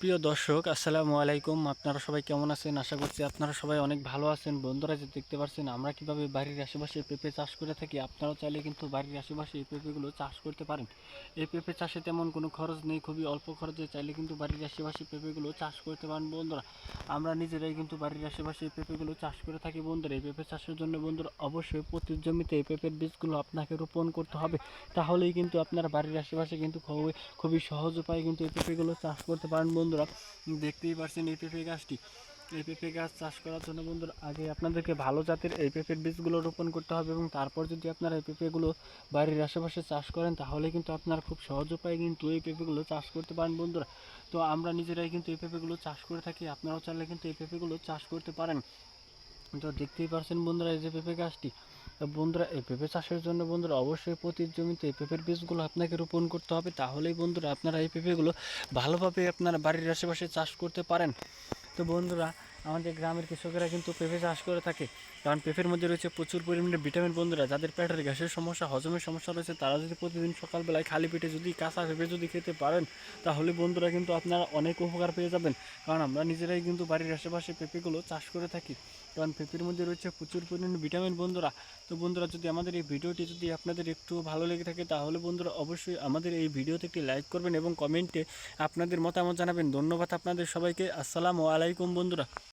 প্রিয় দর্শক, আসসালামু আলাইকুম। আপনারা সবাই কেমন আছেন? আশা করছি আপনারা সবাই অনেক ভালো আছেন। বন্ধুরা যে দেখতে পাচ্ছেন, আমরা কীভাবে বাড়ির আশেপাশে পেঁপে চাষ করে থাকি, আপনারাও চাইলে কিন্তু বাড়ির আশেপাশে এই পেঁপেগুলো চাষ করতে পারেন। এই পেঁপে চাষে তেমন কোনো খরচ নেই, খুবই অল্প খরচে চাইলে কিন্তু বাড়ির আশেপাশে পেঁপেগুলো চাষ করতে পারেন, বন্ধুরা। আমরা নিজেরাই কিন্তু বাড়ির আশেপাশে এই পেঁপেগুলো চাষ করে থাকি, বন্ধুরা। এই পেঁপে চাষের জন্য, বন্ধুরা, অবশ্যই প্রতি জমিতে এই পেঁপের বীজগুলো আপনাকে রোপণ করতে হবে। তাহলেই কিন্তু আপনার বাড়ির আশেপাশে কিন্তু খুবই খুবই সহজ উপায়ে কিন্তু এই পেঁপেগুলো চাষ করতে পারেন বন্ধুরা, দেখতেই পারছেন এই পেঁপে গাছটি। এই পেঁপে গাছ চাষ করার জন্য বন্ধুরা, আগে আপনাদেরকে ভালো জাতের এই পেঁপের বীজগুলো রোপণ করতে হবে এবং তারপর যদি আপনারা এই পেঁপেগুলো বাড়ির আশেপাশে চাষ করেন, তাহলে কিন্তু আপনারা খুব সহজ উপায়ে কিন্তু এই পেঁপেগুলো চাষ করতে পারেন বন্ধুরা। তো আমরা নিজেরাই কিন্তু এই পেঁপেগুলো চাষ করে থাকি, আপনারাও চাইলে কিন্তু এই পেঁপেগুলো চাষ করতে পারেন। তো দেখতেই পারছেন বন্ধুরা এই যে পেঁপে গাছটি। বন্ধুরা, এই পেঁপে চাষের জন্য বন্ধুরা অবশ্যই প্রতি জমিতে এই পেঁপের বীজগুলো আপনাকে রোপণ করতে হবে। তাহলেই বন্ধুরা আপনারা এই পেঁপেগুলো ভালোভাবে আপনারা বাড়ির আশেপাশে চাষ করতে পারেন। তো বন্ধুরা আমাদের গ্রামের কৃষকেরা কিন্তু পেঁপে চাষ করে থাকে। কারণ পেঁপের মধ্যে রয়েছে প্রচুর পরিমাণে ভিটামিন বন্ধুরা, যাদের পেটের গ্যাসের সমস্যা, হজমের সমস্যা রয়েছে, তারা যদি প্রতিদিন সকালবেলায় খালি পেটে যদি কাঁচা পেঁপে যদি খেতে পারেন, তাহলে বন্ধুরা কিন্তু আপনারা অনেক উপকার পেয়ে যাবেন। কারণ আমরা নিজেরাই কিন্তু বাড়ির আশেপাশে পেঁপেগুলো চাষ করে থাকি। কারণ পেঁপের মধ্যে রয়েছে প্রচুর পরিমাণে ভিটামিন বন্ধুরা। তো বন্ধুরা, যদি আমাদের এই ভিডিওটি যদি আপনাদের একটু ভালো লেগে থাকে, তাহলে বন্ধুরা অবশ্যই আমাদের এই ভিডিওতে একটি লাইক করবেন এবং কমেন্টে আপনাদের মতামত জানাবেন। ধন্যবাদ আপনাদের সবাইকে। আসসালামু আলাইকুম বন্ধুরা।